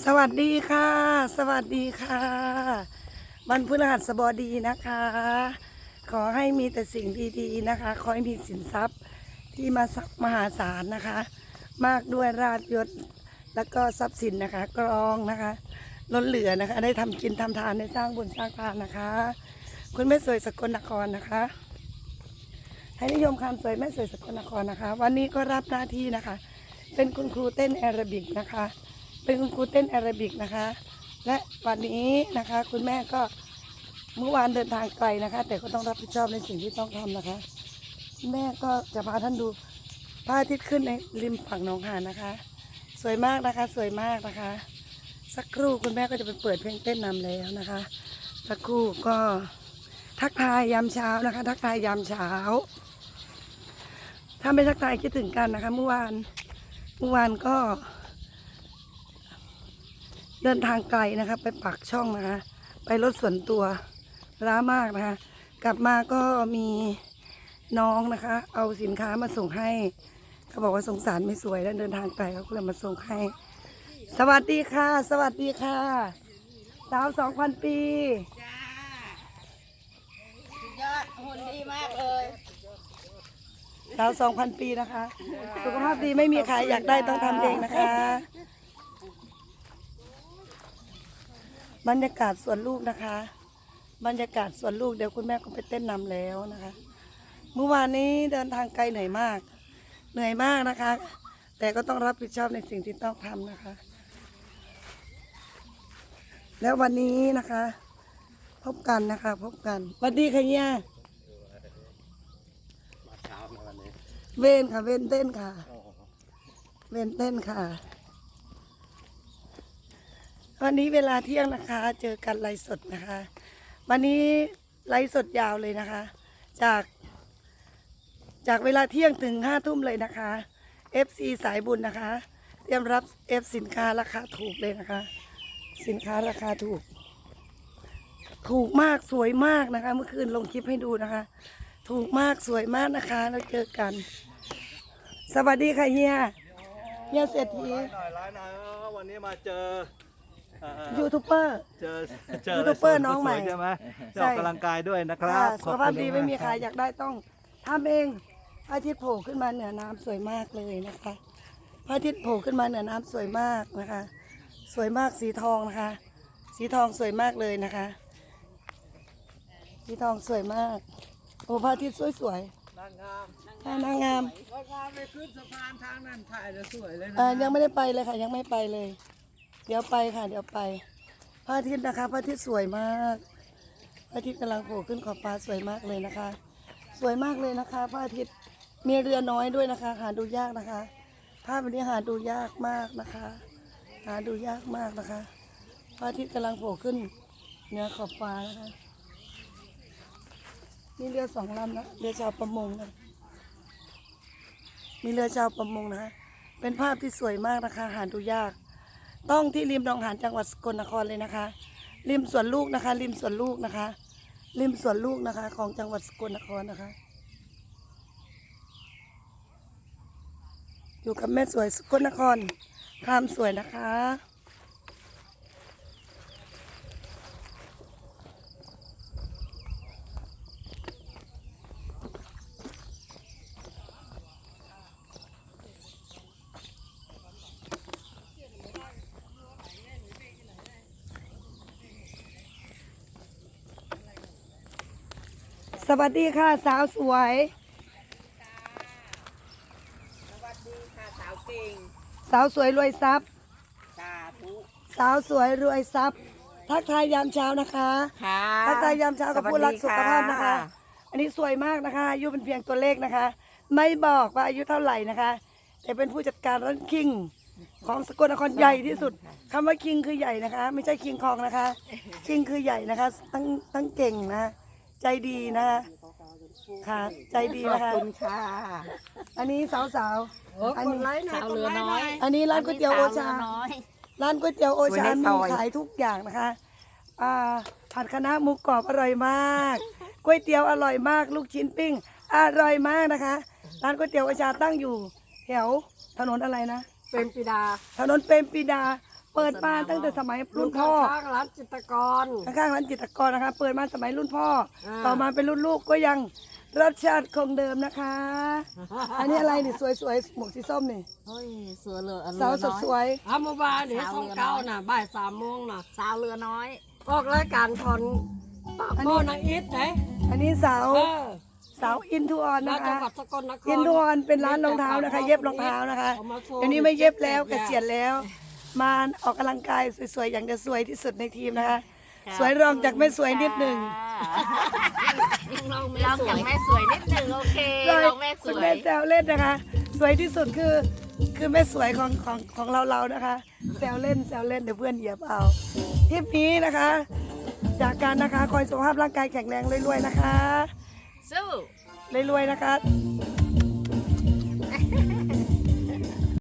สวัสดีค่ะ สวัสดีค่ะวันพฤหัสบดีนะคะ ขอให้มีแต่สิ่งดีๆนะคะ ขอให้มีสินทรัพย์ที่มาสักมหาศาลนะคะ มากด้วยราชยศแล้วก็ทรัพย์สินนะคะ กรองนะคะล้นเหลือนะคะ ได้ทำกินทำทานได้สร้างบุญสร้างทานนะคะ คุณแม่สวยสกลนครนะคะให้นิยมคำสวยแม่สวยสกลนครนะคะ วันนี้ก็รับหน้าที่นะคะ เป็นคุณครูเต้นแอโรบิกนะคะ เป็นคุณครูเต้นแอโรบิกนะคะ และวันนี้นะคะ คุณแม่ก็เมื่อวานเดินทางไกลนะคะ แต่ก็ต้องรับผิดชอบในสิ่งที่ต้องทำนะคะคุณแม่ก็จะพาท่านดูพระอาทิตย์ขึ้นในริมฝั่งหนองหานนะคะ สวยมากนะคะสวยมากนะคะ สักครู่คุณแม่ก็จะไปเปิดเพลงเต้นนำแล้วนะคะ สักครู่ก็ทักทายยามเช้านะคะ ทักทายยามเช้า ถ้าไม่ทักทายคิดถึงกันนะคะ เมื่อวานเมื่อวานก็ เดินทางไกลนะคะ ไปปักช่องนะคะ ไปรถส่วนตัวร้ามากนะคะ กลับมาก็มีน้องนะคะ เอาสินค้ามาส่งให้เขาบอกว่าสงสารไม่สวยแล้วเดินทางไกลเขาก็เลยมาส่งให้ สวัสดีค่ะ สวัสดีค่ะ สาวสองพันปีจ้าสุดยอดหุ่นดีมากเลยสาวสองพันปีนะคะ สุขภาพดีไม่มีใครอยากได้ต้องทำเองนะคะ บรรยากาศสวนลูกนะคะ บรรยากาศสวนลูกเดี๋ยวคุณแม่ก็ไปเต้นนำแล้วนะคะ เมื่อวานนี้เดินทางไกลเหนื่อยมาก เหนื่อยมากนะคะ แต่ก็ต้องรับผิดชอบในสิ่งที่ต้องทำนะคะ แล้ววันนี้นะคะ พบกันนะคะ พบกันสวัสดีค่ะเนี่ยมาเช้าในวันนี้เวนค่ะเวนเต้นค่ะ เวนเต้นค่ะ วันนี้เวลาเที่ยงนะคะ เจอกันไลฟ์สดนะคะ วันนี้ไลฟ์สดยาวเลยนะคะ จาก จากเวลาเที่ยงถึงห้าทุ่มเลยนะคะ FC สายบุญนะคะ เตรียมรับ F สินค้าราคาถูกเลยนะคะ สินค้าราคาถูก ถูกมากสวยมากนะคะ เมื่อคืนลงคลิปให้ดูนะคะ ถูกมากสวยมากนะคะแล้วเจอกัน สวัสดีค่ะเฮียเฮียเศรษฐีหน่อยไลน์หน่อยวันนี้มาเจอ ยูทูบเบอร์ เจอเจอยูทูบเบอร์น้องใหม่สวยใช่ไหมใช่จะออกกำลังกายด้วยนะครับค่ะสุขภาพขอบคุณดีไม่มีากใครอยากได้ต้องทำเองพระอาทิตย์โผล่ขึ้นมาเหนือน้ำสวยมากเลยนะคะพระอาทิตย์โผล่ขึ้นมาเหนือน้ำสวยมากนะคะ สวยมากสีทองนะคะ สีทองสวยมากเลยนะคะ สีทองสวยมาก โอ้พระอาทิตย์สวยนางงามๆค่ะนางงามนางงามไปขึ้นสะพานทางนั้นถ่ายแล้วสวยเลยนะ เอ่อยังไม่ได้ไปเลยค่ะยังไม่ไปเลย เดี๋ยวไปค่ะ เดี๋ยวไปพระอาทิตย์นะคะพระอาทิตย์สวยมากพระอาทิตย์กำลังโผล่ขึ้นขอบฟ้าสวยมากเลยนะคะ สวยมากเลยนะคะพระอาทิตย์มีเรือน้อยด้วยนะคะ หาดูยากนะคะ ภาพวันนี้หาดูยากมากนะคะ หาดูยากมากนะคะพระอาทิตย์กำลังโผล่ขึ้นเหนือขอบฟ้านะคะมีเรือสองลำนะเรือชาวประมงนะมีเรือชาวประมงนะคะเป็นภาพที่สวยมากนะคะ หาดูยาก ต้องที่ริมหนองหานจังหวัดสกลนครเลยนะคะ ริมสวนลูกนะคะ ริมสวนลูกนะคะ ริมสวนลูกนะคะ ของจังหวัดสกลนครนะคะ อยู่กับแม่สวยสกลนครคามสวยนะคะ สวัสดีค่ะสาวสวย สวัสดีค่ะสาวเก่งสาวสวยรวยทรัพย์ สาธุสาวสวยรวยทรัพย์ ทักทายยามเช้านะคะ ค่ะทักทายยามเช้ากับผู้รักสุขภาพนะคะ อันนี้สวยมากนะคะอายุเป็นเพียงตัวเลขนะคะ ไม่บอกว่าอายุเท่าไหร่นะคะ แต่เป็นผู้จัดการร้านคิงของสกลนครใหญ่ที่สุดคำว่าคิงคือใหญ่นะคะ ไม่ใช่คิงคองนะคะ คิงคือใหญ่นะคะ ทั้งทั้งเก่งนะ ใจดีนะคะค่ะ ใจดีขอบนะคะ คุณค่ะอันนี้สาวสาวๆอันนี้สาวเรือน้อยอันนี้ร้านก๋วยเตี๋ยวโอชาสวเรือน้อยร้านก๋วยเตี๋ยวโอชาไว้ในซมีอยขายทุกอย่างนะคะ อ่า ผัดคะน้าหมูกรอบอร่อยมาก ก๋วยเตี๋ยวอร่อยมาก ลูกชิ้นปิ้ง อร่อยมากนะคะ ร้านก๋วยเตี๋ยวโอชาตั้งอยู่ แถวถนนอะไรนะ เป็นปิดา ถนนเปรมปรีดา เปิดมาตั้งแต่สมัยรุ่นพ่อข้างร้านจิตรกร ข้างๆร้านจิตรกรนะคะ เปิดมาสมัยรุ่นพ่อ อ่า ต่อมาเป็นรุ่นลูกก็ยังรสชาติคงเดิมนะคะ อันนี้อะไรนี่สวยๆหมวกสีส้มนี่เฮ้ยสวยเลยอันสาวสดสวยอาเมื่อวานเนี่ยสองเก้าน่ะบ่ายสามโมงน่ะสาวเรือน้อยออกรายการทอนปากหม้อนางอิทไหนอันนี้สาวเออสาวอินทูออนแล้วนะจังคะ หวัดสกลนครอินทูออนเป็นร้านรองเท้านะคะ เย็บรองเท้านะคะเอามาโชว์เดี๋ยวนี้ไม่เย็บแล้วเกษียณแล้ว มาออกกำลังกายสวยๆ อย่างจะสวยที่สุดในทีมนะคะ สวยรองจากไม่สวยนิดหนึ่งลองจากแม่สวยนิดนึงโอเคลองแม่สคุณวแม่ยแซวเล่นนะคะ สวยที่สุดคือคือแม่สวยของของของเราเราๆนะคะแซวเล่นแซวเล่นเดี๋ยวเพื่อนเหยียบเอาทริปนี้นะคะ จากการนะคะคอยสุขภาพร่างกายแข็งแรงรวยๆนะคะสู้รวยๆนะคะ